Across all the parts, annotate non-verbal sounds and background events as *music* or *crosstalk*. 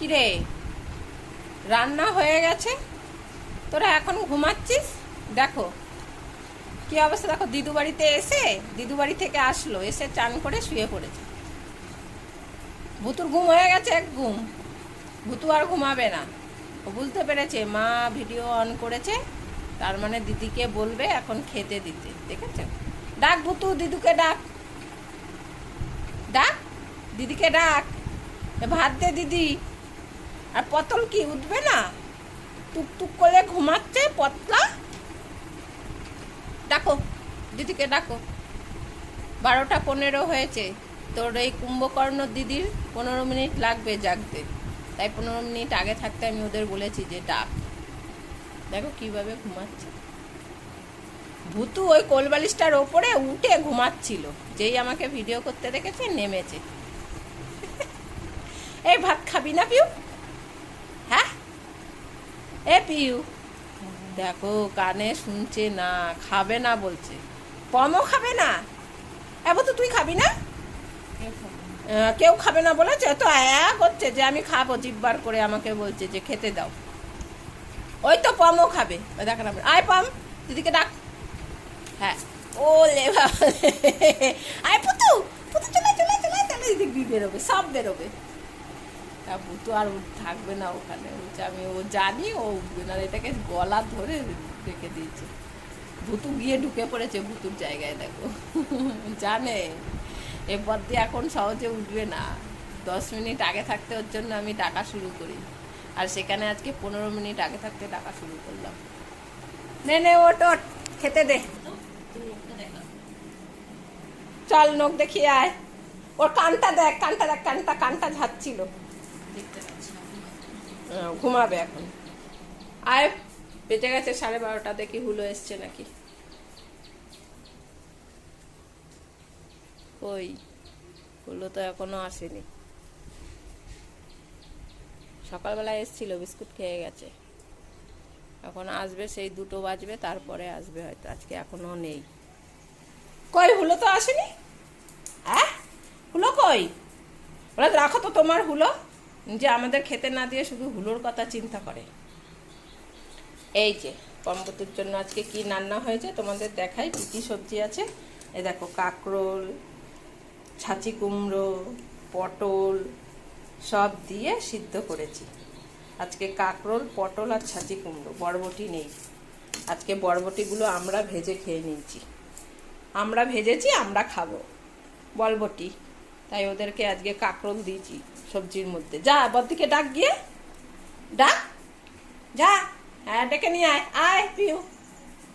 কিরে? রান্না হয়ে গেছে? তোরা এখন ঘুমাচ্ছিস? দেখো। কি অবস্থা? দেখো, দিদু বাড়িতে এসে, দিদু বাড়ি থেকে আসলো, এসে চান করে শুয়ে পড়েছে। ভুতুর ঘুম হয়ে গেছে এক ঘুম। ভুতু আর ঘুমাবে না। ও বুঝতে পেরেছে, মা ভিডিও অন করেছে, তার মানে দিদিকে বলবে এখন খেতে দিতে ঠিক আছে ডাক ভুতু, দিদুকে ডাক। ডাক? দিদিকে ডাক। ভাত দে দিদি। আর পতল কি উঠবে না? টুকটুক করে ঘুমাচ্ছে, পতলা? ডাকো, দিদিকে ডাকো। বারোটা পনেরো হয়েছে। তোর এই কুম্ভকর্ণ দিদির পনেরো মিনিট লাগবে জাগতে। তাই পনেরো মিনিট আগে থাকতে আমি ওদের বলেছি যে ডাক। দেখো কীভাবে ঘুমাচ্ছে। ভুতু ওই কোলবালিশটার ওপরে উঠে ঘুমাচ্ছিল। যেই আমাকে ভিডিও করতে দেখেছে, নেমেছে। *laughs* এই ভাত খাবি না পিউ? এ পিউ দেখো, কানে শুনছে না, খাবে না বলছে। পমও খাবে না? এবার তো তুই খাবি না? কেউ খাবে না বলেছে, তো এক হচ্ছে যে আমি খাব, জিব্বার করে আমাকে বলছে যে খেতে দাও। ওই তো পমও খাবে। দেখ না, আয় পম, দিদিকে ডাক। হ্যাঁ। ও লে আয় পুতু পুতু চলে চলে চলে চলে দিদি বেরোবে, সব বেরোবে। তা পুতু আর থাকবে না ওখানে। বলছে আমি ও জানি ও উঠবে না এটাকে গলা ধরে রেখে দিয়েছে। ভুতু গিয়ে ঢুকে পড়েছে ভুতুর জায়গায় দেখো। জানে। এ পথে এখন সহজে উঠবে না। দশ মিনিট আগে থাকতে ওর জন্য আমি ডাকা শুরু করি। আর সেখানে আজকে পনেরো মিনিট আগে থাকতে টাকা শুরু করলাম। নে নে ওট ওট খেতে দে। চল নখ দেখিয়ে আয়। ওর কানটা দেখ কানটা দেখ কানটা কানটা ঝাচ্ছিল আহ, ঘুমাবে এখন। আয় বেঁচে গেছে সাড়ে বারোটা, দেখি হুলো এসছে নাকি। ওই, হুলো তো এখনও আসেনি। সকালবেলা এসছিল, বিস্কুট খেয়ে গেছে। এখন আসবে, সেই দুটো বাজবে, তারপরে আসবে হয়তো, আজকে এখনও নেই। কই, হুলো তো আসেনি? হ্যাঁ হুলো কই? ওরা রাখো তো তোমার হুলো। যে আমাদের খেতে না দিয়ে শুধু হুলোর কথা চিন্তা করে। এই যে কম্বতুর জন্য আজকে কি রান্না হয়েছে তোমাদের দেখাই, কী কী সবজি আছে। এ দেখো, কাকরোল, ছাঁচি কুমড়ো, পটল, সব দিয়ে সিদ্ধ করেছি। আজকে কাকরোল, পটল আর ছাঁচি কুমড়ো, বরবটি নেই। আজকে বরবটিগুলো আমরা ভেজে খেয়ে নিয়েছি। আমরা ভেজেছি, আমরা খাব। বরবটি, তাই ওদেরকে আজকে কাকরোল দিয়েছি। সবজির মধ্যে। যা বদিকে ডাক গিয়ে। ডাক। যা। হ্যাঁ ডেকে নিয়ে আয়। আয়, পিউ।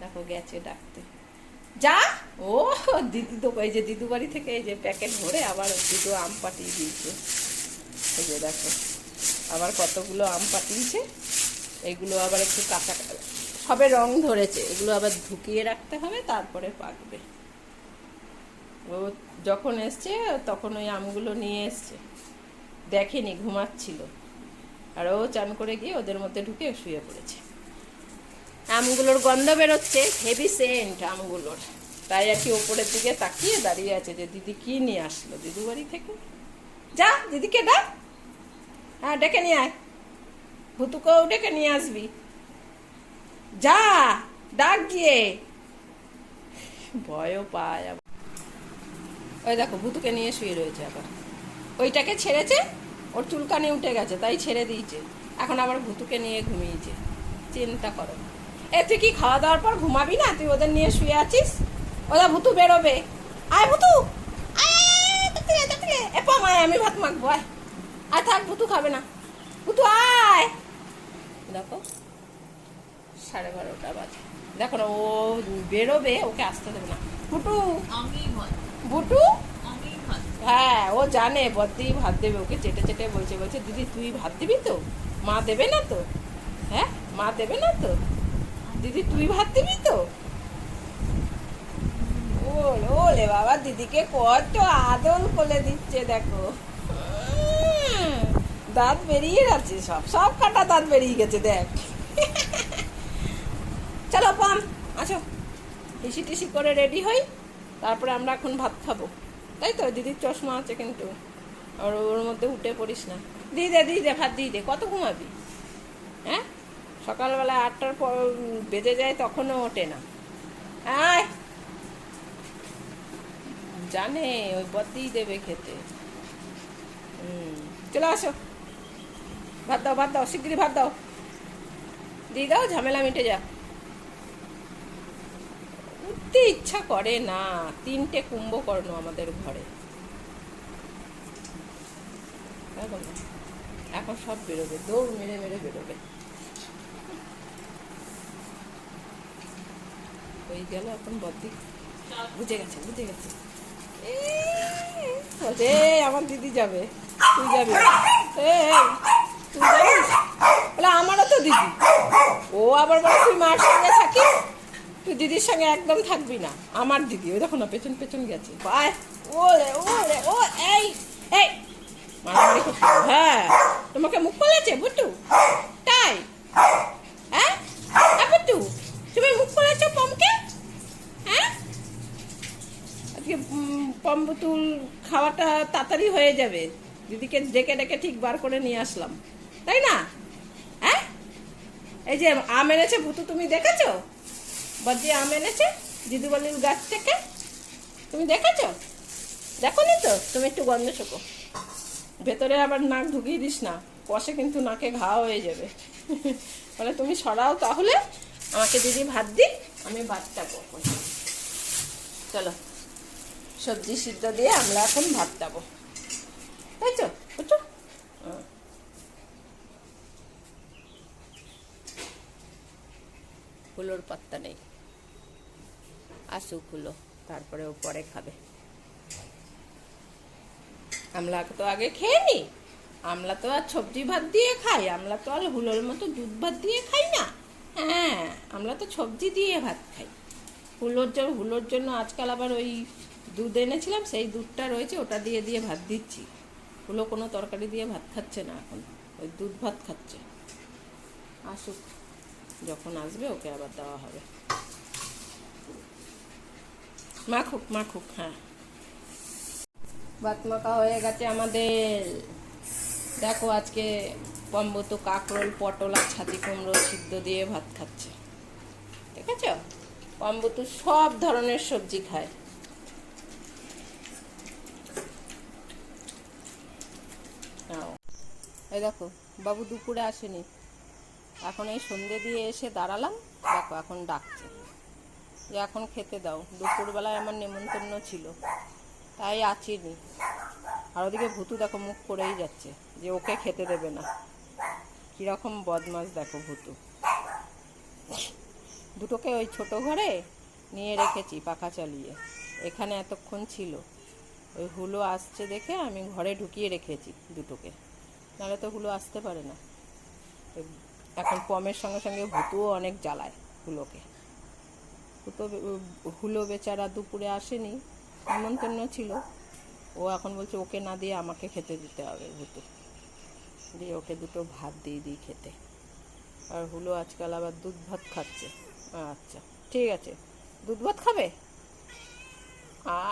দেখো, গেছে ডাকতে। যা। ও, দিদি তো, এই যে দিদু বাড়ি থেকে এই যে প্যাকেট ভরে আবার দুটো আম পাঠিয়ে দিয়েছে। এই যে দেখো, আবার কতগুলো আম পাঠিয়েছে। এগুলো আবার একটু কাঁচা। সবে রং ধরেছে। এগুলো আবার ঢুকিয়ে রাখতে হবে, তারপরে পাকবে। ও যখন এসছে, তখন ওই আমগুলো নিয়ে এসছে। দেখেনি, ঘুমাচ্ছিল। আর ও চান করে গিয়ে ওদের মধ্যে ঢুকে শুয়ে পড়েছে। আমগুলোর গন্ধ বেরোচ্ছে হেভি সেন্ট আমগুলোর। তাই আর কি ওপরের দিকে তাকিয়ে দাঁড়িয়ে আছে যে, দিদি কি নিয়ে আসলো? দিদু বাড়ি থেকে? যা, দিদিকে ডাক। হ্যাঁ ডেকে নিয়ে আয়। ভুতুকেও ডেকে নিয়ে আসবি। যা, ডাক গিয়ে। ভয়ও পায়। ওই দেখো, ভুতুকে নিয়ে শুয়ে রয়েছে আবার। ওইটাকে ছেড়েছে ওর চুলকানি উঠে গেছে তাই ছেড়ে দিয়েছে। এখন আবার ভুতুকে নিয়ে ঘুমিয়েছে। চিন্তা করো। এ তুই কি খাওয়া দাওয়ার পর ঘুমাবি না? তুই ওদের নিয়ে শুয়ে আছিস? ওরা ভুতু বেরোবে। আয় ভুতু! আয় আমি ভাত মাখবো আয়। আয় থাক ভুতু খাবে না। ভুতু আয়! দেখো সাড়ে বারোটা বাজে। দেখো না ও বেরোবে ওকে আসতে দেবে না। ভুটু আমি ভুটু হ্যাঁ ও জানে, বদ্দি ভাত দেবে, ওকে চেটে চেটে বলছে বলছে, দিদি, তুই ভাত দিবি তো? মা দেবে না তো? হ্যাঁ মা দেবে না তো? দিদি, তুই ভাত দিবি তো? ওলে বাবা, দিদিকে কত আদল করে দিচ্ছে, দেখো। দাঁত বেরিয়ে যাচ্ছে সব সব কাটা দাঁত বেরিয়ে গেছে, দেখ। চলো, পাম, আসো। হিসি টিসি করে রেডি হই, তারপরে আমরা এখন ভাত খাব। তাই তো? দিদির চশমা আছে কিন্তু আর ওর মধ্যে উঠে পড়িস না। দিয়ে দে দিয়ে দে, ভাত দিয়ে দে। কত ঘুমাবি? হ্যাঁ? সকালবেলা আটটার পর বেজে যায়, তখনও ওঠে না। আয়! জানে, ওই বদ্দিই দেবে খেতে। হুম, চলে আসো। ভাত দাও ভাত দাও শিগগিরি ভাত দাও। দিয়ে দাও, ঝামেলা মিটে যা উঠতে ইচ্ছা করে না। তিনটে কুম্ভকর্ণ আমাদের ঘরে। এখন সব বেরোবে, দৌড় মেরে মেরে বেরোবে। ওই গেল এখন বদ্দি বুঝে গেছে বুঝে গেছে। আমার দিদি যাবে। তুই যাবি। তুই যাবিস বলে, আমারও তো দিদি। ও আবার বলে, তুই মার সঙ্গে থাকিস? তুই দিদির সঙ্গে একদম থাকবি না। আমার দিদি ওই দেখো না পেছন পেছন গেছে। আয় ওরে ওরে ও এই এই। হ্যাঁ তোমাকে মুখ বলেছে বুটু তাই? হ্যাঁ? হ্যাঁ, বুটু তুমি মুখ বলেছ পমকে? হ্যাঁ? আজকে উম, পম্বতুল খাওয়াটা তাড়াতাড়ি হয়ে যাবে। দিদিকে ডেকে ডেকে ঠিক বার করে নিয়ে আসলাম। তাই না? হ্যাঁ? এই যে আম এনেছে ভুতু তুমি দেখেছ? বদ্রি আম এনেছে দিদিবলির গাছ থেকে। তুমি দেখেছ? দেখো নি তো? তুমি একটু গন্ধ শোকো। ভেতরে আবার নাক ঢুকিয়ে দিস না। কষে কিন্তু নাকে ঘা হয়ে যাবে। বলে, তুমি সরাও তাহলে। আমাকে দিদি ভাত দিই, আমি ভাতটা করব। চলো, সবজি সিদ্ধ দিয়ে আমরা এখন ভাত দেবো তাই তো বুঝছ হুম। হুলোর পাত্তা নেই। আসুক হুলো তারপরে ও পরে খাবে। আমলা তো আগে খেয়ে নি। আমলা তো আর সবজি ভাত দিয়ে খাই আমলা তো আর হুলোর মতো দুধ ভাত দিয়ে খাই না। হ্যাঁ আমরা তো সবজি দিয়ে ভাত খাই হুলোর জন্য হুলোর জন্য আজকাল আবার ওই দুধ এনেছিলাম, সেই দুধটা রয়েছে, ওটা দিয়ে দিয়ে ভাত দিচ্ছি। হুলো কোনো তরকারি দিয়ে ভাত খাচ্ছে না এখন, ওই দুধ ভাত খাচ্ছে। আসুক। যখন আসবে, ওকে আবার দেওয়া হবে। মাখুক মাখুক হ্যাঁ। ভাত মাখা হয়ে গেছে আমাদের। দেখো আজকে পম্বত, কাকরোল, পটল আর ছাতি কুমড়ো সিদ্ধ দিয়ে ভাত খাচ্ছে। দেখেছ? পম্বতু সব ধরনের সবজি খায়। এই দেখো, বাবু দুপুরে আসেনি। এখন এই সন্ধে দিয়ে এসে দাঁড়ালাম। দেখো, এখন ডাকছে। যে এখন খেতে দাও। দুপুরবেলায় আমার নেমন্তন্ন ছিল। তাই আছিনি আর ওদিকে ভুতু দেখো মুখ করেই যাচ্ছে যে ওকে খেতে দেবে না। কীরকম বদমাস দেখো ভুতু। দুটোকে ওই ছোট ঘরে নিয়ে রেখেছি পাখা চালিয়ে। এখানে এতক্ষণ ছিল। ওই হুলো আসছে দেখে আমি ঘরে ঢুকিয়ে রেখেছি দুটোকে। নাহলে তো হুলো আসতে পারে না। এখন পমের সঙ্গে সঙ্গে ভুতুও অনেক জ্বালায় হুলোকে। হুতো হুলো বেচারা দুপুরে আসেনি নিমন্ত্রণ ছিল। ও এখন বলছে, ওকে না দিয়ে আমাকে খেতে দিতে হবে ভুতু দিয়ে ওকে দুটো ভাত দিয়ে দিই খেতে। আর হুলো আজকাল আবার দুধ ভাত খাচ্ছে। আচ্ছা ঠিক আছে। দুধ ভাত খাবে?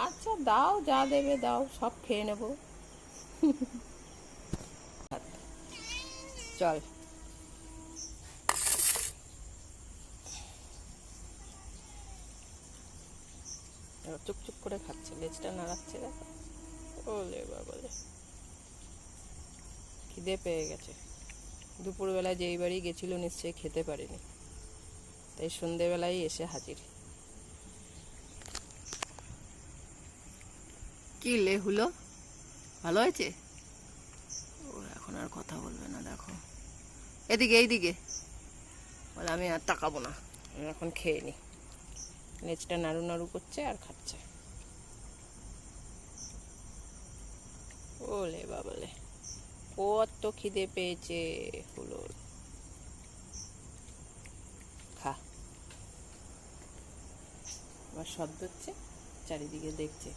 আচ্ছা দাও, যা দেবে দাও, সব খেয়ে নেব। চল এবার চুপচুপ করে খাচ্ছে লেজটা নাড়াচ্ছে দেখো। ওলে বাবলে খিদে পেয়ে গেছে। দুপুরবেলা যেই বাড়ি গেছিল নিশ্চয়ই খেতে পারেনি। তাই সন্ধেবেলায় এসে হাজির। কি লে হলো? ভালো হয়েছে? ও এখন আর কথা বলবে না দেখো। এদিকে এইদিকে। বলে আমি আর তাকাবো না। আমি এখন খেয়ে নি। লেজটা নাড়ু নাড়ু করছে আর খাচ্ছে। ওলে বাবলে, কত খিদে পেয়েছে হলো। খা। আমার শব্দ হচ্ছে, চারিদিকে দেখছে।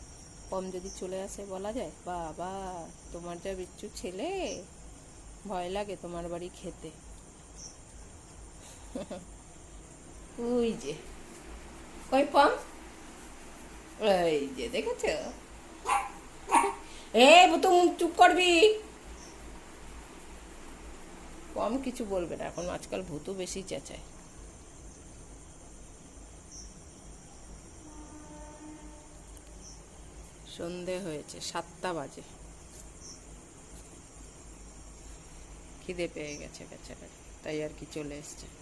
কম যদি চলে আসে বলা যায়, বাবা, তোমার যা বিচ্ছু ছেলে, ভয় লাগে তোমার বাড়ি খেতে। ওই যে, কই পম? এই যে, দেখেছ? এ, ভূতু মুখ চুপ করবি। কম কিছু বলবে না, এখন আজকাল ভূতু বেশি চেঁচায়। সন্ধে হয়েছে, সাতটা বাজে। খিদে পেয়ে গেছে বেচারা তাই আর কি চলে এসছে।